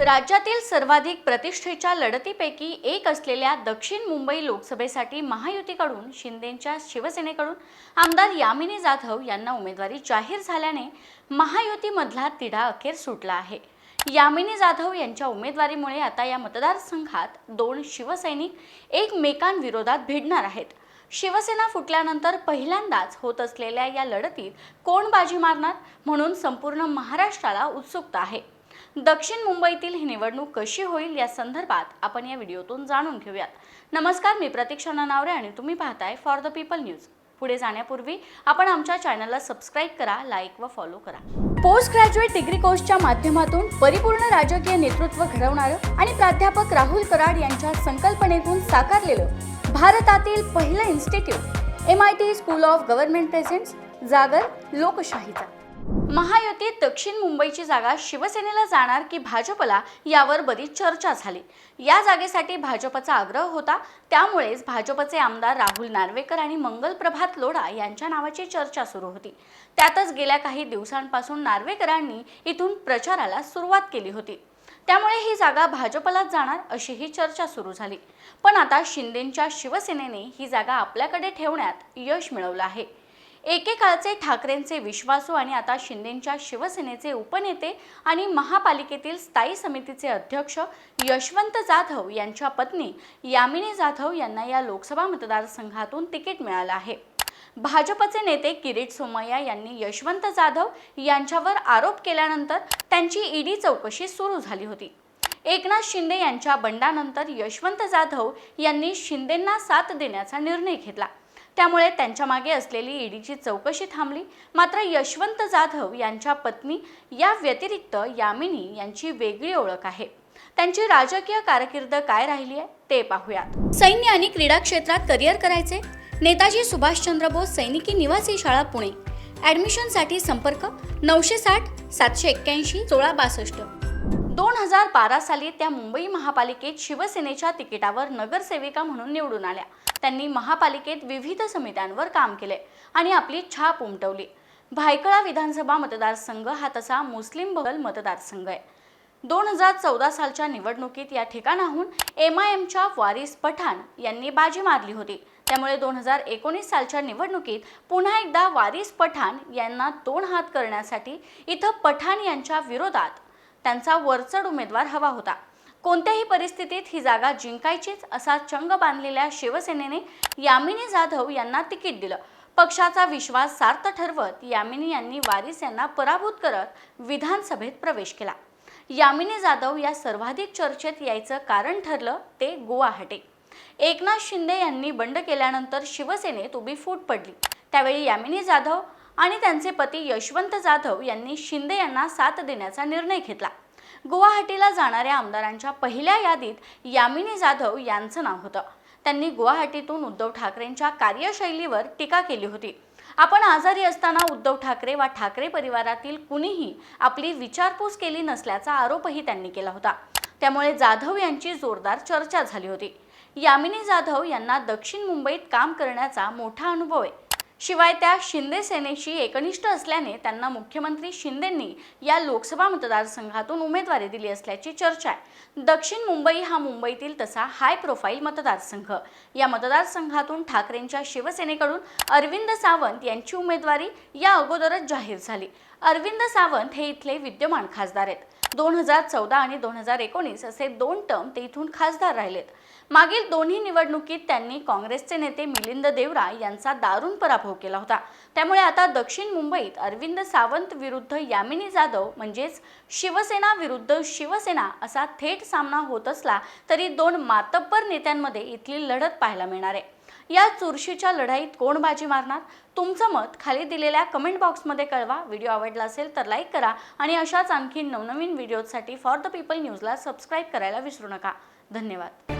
राज्यातील सर्वाधिक प्रतिष्ठेच्या लढतीपैकी एक असलेल्या दक्षिण मुंबई लोकसभेसाठी महायुतीकडून शिंदेच्या शिवसेनेकडून आमदार यामिनी जाधव यांना उमेदवारी जाहीर झाल्याने महायुतीमधला तिढा अखेर सुटला आहे. यामिनी जाधव यांच्या उमेदवारीमुळे आता या मतदारसंघात दोन शिवसैनिक एकमेकांविरोधात भिडणार आहेत. शिवसेना फुटल्यानंतर पहिल्यांदाच होत असलेल्या या लढतीत कोण बाजी मारणार म्हणून संपूर्ण महाराष्ट्राला उत्सुकता आहे. दक्षिण मुंबईतील ही निवडणूक कशी होईल या संदर्भात आपण या व्हिडिओतून जाणून घेऊयात. नमस्कार मी प्रतीक्षा नावरे आणि तुम्ही पाहताय फॉर द पीपल न्यूज पुढे जाण्यापूर्वी आपण आमच्या चॅनलला सबस्क्राईब करा लाईक व फॉलो करा. पोस्ट ग्रॅज्युएट डिग्री कोर्सच्या माध्यमातून परिपूर्ण राजकीय नेतृत्व घडवणारं आणि प्राध्यापक राहुल कराड यांच्या संकल्पनेतून साकारलेलं भारतातील पहिलं institute M I T school of government presents जागर लोकशाहीचा. महायुतीत दक्षिण मुंबईची जागा शिवसेनेला जाणार की भाजपला यावर बरीच चर्चा झाली. या जागेसाठी भाजपचा आग्रह होता. त्यामुळेच भाजपचे आमदार राहुल नार्वेकर आणि मंगल प्रभात लोढा यांच्या नावाची चर्चा सुरू होती. त्यातच गेल्या काही दिवसांपासून नार्वेकरांनी इथून प्रचाराला सुरुवात केली होती. त्यामुळे ही जागा भाजपलाच जाणार अशीही चर्चा सुरू झाली. पण आता शिंदेच्या शिवसेनेने ही जागा आपल्याकडे ठेवण्यात यश मिळवलं आहे. एकेकाळचे ठाकरेंचे विश्वासू आणि आता शिंदेंच्या शिवसेनेचे उपनेते आणि महापालिकेतील स्थायी समितीचे अध्यक्ष यशवंत जाधव यांच्या पत्नी यामिनी जाधव यांना या लोकसभा मतदारसंघातून तिकीट मिळालं आहे. भाजपचे नेते किरीट सोमय्या यांनी यशवंत जाधव यांच्यावर आरोप केल्यानंतर त्यांची ईडी चौकशी सुरू झाली होती. एकनाथ शिंदे यांच्या बंडानंतर यशवंत जाधव यांनी शिंदेंना साथ देण्याचा निर्णय घेतला. त्यामुळे त्यांच्या मागे असलेली ईडीची चौकशी थांबली. मात्र यशवंत जाधव यांच्या पत्नी या व्यतिरिक्त यामिनी यांची वेगळी ओळख आहे. त्यांची राजकीय कारकीर्द काय राहिली आहे ते पाहूयात. सैन्य आणि क्रीडा क्षेत्रात करिअर करायचे? नेताजी सुभाषचंद्र बोस सैनिकी निवासी शाळा पुणे. ॲडमिशनसाठी संपर्क नऊशे साठ सातशे एक्क्याऐंशी सोळा बासष्ट. दोन हजार बारा साली त्या मुंबई महापालिकेत शिवसेनेच्या तिकिटावर नगरसेविका म्हणून निवडून आल्या. त्यांनी महापालिकेत विविध समित्यांवर काम केले आणि आपली छाप उमटवली. भायखळा विधानसभा मतदारसंघ हा तसा मुस्लिम बगल मतदारसंघ आहे. दोन हजार चौदा सालच्या निवडणुकीत या ठिकाणाहून एम आय एमच्या वारिस पठाण यांनी बाजी मारली होती. त्यामुळे दोन हजार एकोणीस सालच्या निवडणुकीत पुन्हा एकदा वारिस पठाण यांना दोन हात करण्यासाठी इथं पठाण यांच्या विरोधात त्यांचा वरचढ उमेदवार हवा होता. कोणत्याही परिस्थितीत ही जागा जिंकायचीच असा चंग बांधलेल्या शिवसेनेने यामिनी जाधव यांना तिकीट दिलं. पक्षाचा विश्वास सार्थ ठरवत यामिनी यांनी वारिस यांना पराभूत करत विधानसभेत प्रवेश केला. यामिनी जाधव या सर्वाधिक चर्चेत यायचं कारण ठरलं ते गुवाहाटी. एकनाथ शिंदे यांनी बंड केल्यानंतर शिवसेनेत उभी फूट पडली. त्यावेळी यामिनी जाधव आणि त्यांचे पती यशवंत जाधव यांनी शिंदे यांना साथ देण्याचा निर्णय घेतला. गुवाहाटीला जाणाऱ्या आमदारांच्या पहिल्या यादीत यामिनी जाधव यांचं नाव होतं. त्यांनी गुवाहाटीतून उद्धव ठाकरेंच्या कार्यशैलीवर टीका केली होती. आपण आजारी असताना उद्धव ठाकरे वा ठाकरे परिवारातील कुणीही आपली विचारपूस केली नसल्याचा आरोपही त्यांनी केला होता. त्यामुळे जाधव यांची जोरदार चर्चा झाली होती. यामिनी जाधव यांना दक्षिण मुंबईत काम करण्याचा मोठा अनुभव आहे. शिवाय त्या शिंदे सेनेशी एकनिष्ठ असल्याने त्यांना मुख्यमंत्री शिंदेंनी या लोकसभा मतदारसंघातून उमेदवारी दिली असल्याची चर्चा आहे. दक्षिण मुंबई हा मुंबईतील तसा हाय प्रोफाईल मतदारसंघ. या मतदारसंघातून ठाकरेंच्या शिवसेनेकडून अरविंद सावंत यांची उमेदवारी या अगोदरच जाहीर झाली. अरविंद सावंत हे इथले विद्यमान खासदार आहेत. दोन हजार चौदा आणि दोन हजार एकोणीस असे दोन टर्म ते इथून खासदार राहिलेत. मागील दोन्ही निवडणुकीत त्यांनी काँग्रेसचे नेते मिलिंद देवरा यांचा दारुण पराभव केला होता. त्यामुळे आता दक्षिण मुंबईत अरविंद सावंत विरुद्ध यामिनी जाधव म्हणजेच शिवसेना विरुद्ध शिवसेना असा थेट सामना होत असला तरी दोन मातब्बर नेत्यांमध्ये इथली लढत पाहायला मिळणार आहे. या चुरशीच्या लढाईत कोण बाजी मारणार? तुमचं मत खाली दिलेल्या कमेंट बॉक्समध्ये कळवा. व्हिडिओ आवडला असेल तर लाईक करा आणि अशाच आणखी नवनवीन व्हिडिओसाठी फॉर द पीपल न्यूजला सबस्क्राईब करायला विसरू नका. धन्यवाद.